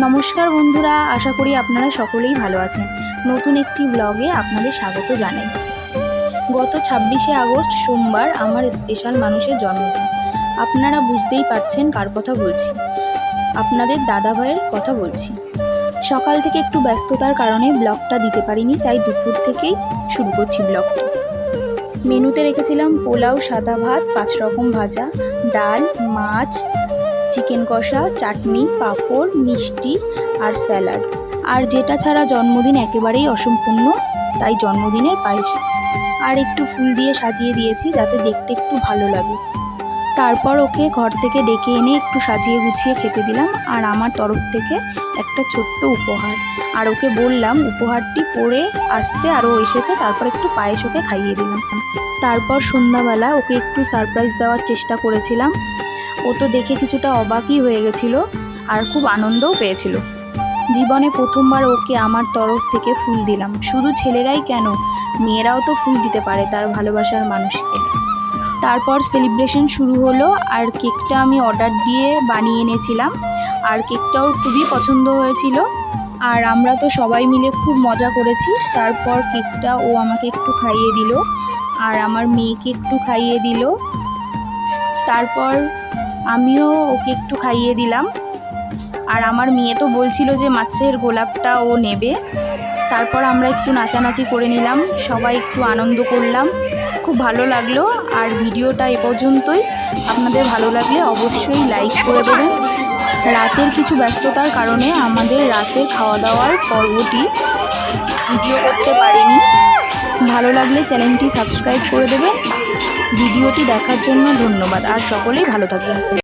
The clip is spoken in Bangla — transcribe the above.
নমস্কার বন্ধুরা, আশা করি আপনারা সকলেই ভালো আছেন। নতুন একটি ব্লগে আপনাদের স্বাগত জানাই। গত ছাব্বিশে আগস্ট, সোমবার আমার স্পেশাল মানুষের জন্মদিন। আপনারা বুঝতেই পারছেন কার কথা বলছি। আপনাদের দাদা ভাইয়ের কথা বলছি। সকাল থেকে একটু ব্যস্ততার কারণে ব্লগটা দিতে পারিনি, তাই দুপুর থেকেই শুরু করছি ব্লগটা মেনুতে রেখেছিলাম পোলাও, সাদা ভাত, পাঁচ রকম ভাজা, ডাল, মাছ চিকেন কষা, চাটনি, পাঁপড়, মিষ্টি আর স্যালাড। আর যেটা ছাড়া জন্মদিন একেবারেই অসম্পূর্ণ, তাই জন্মদিনের পায়েস। আর একটু ফুল দিয়ে সাজিয়ে দিয়েছি যাতে দেখতে একটু ভালো লাগে। তারপর ওকে ঘর থেকে ডেকে এনে একটু সাজিয়ে গুছিয়ে খেতে দিলাম আর আমার তরফ থেকে একটা ছোট্ট উপহার। আর ওকে বললাম উপহারটি পরে আসতে আরও এসেছে, তারপর একটু পায়েস ওকে খাইয়ে দিলাম। তারপর সন্ধ্যাবেলা ওকে একটু সারপ্রাইজ দেওয়ার চেষ্টা করেছিলাম। ও তো দেখে কিছুটা অবাকই হয়ে গেছিল আর খুব আনন্দও পেয়েছিল। জীবনে প্রথমবার ওকে আমার তরফ থেকে ফুল দিলাম। শুধু ছেলেরাই কেন? মেয়েরাও তো ফুল দিতে পারে তার ভালোবাসার মানুষকে। তারপর সেলিব্রেশন শুরু হলো আর কেকটা আমি অর্ডার দিয়ে বানিয়ে এনেছিলাম। আর কেকটাও খুবই পছন্দ হয়েছিল। আর আমরা তো সবাই মিলে খুব মজা করেছি। তারপর কেকটা ও আমাকে একটু খাইয়ে দিল। আর আমার মেয়েকে একটু খাইয়ে দিল। তারপর আমিও ওকে একটু খাইয়ে দিলাম। আর আমার মেয়ে তো বলছিল যে মাছের গোলাপটা ও নেবে। তারপর আমরা একটু নাচানাচি করে নিলাম, সবাই একটু আনন্দ করলাম। খুব ভালো লাগল, আর ভিডিওটা এ পর্যন্তই। আপনাদের ভালো লাগলে অবশ্যই লাইক করে দেবেন। রাতের কিছু ব্যস্ততার কারণে আমাদের রাতে খাওয়া দাওয়ার পর্বটি ভিডিও করতে পারিনি। ভালো লাগলে চ্যানেলটি সাবস্ক্রাইব করে দেবেন। ভিডিওটি দেখার জন্য ধন্যবাদ। আর সকলেই ভালো থাকবেন।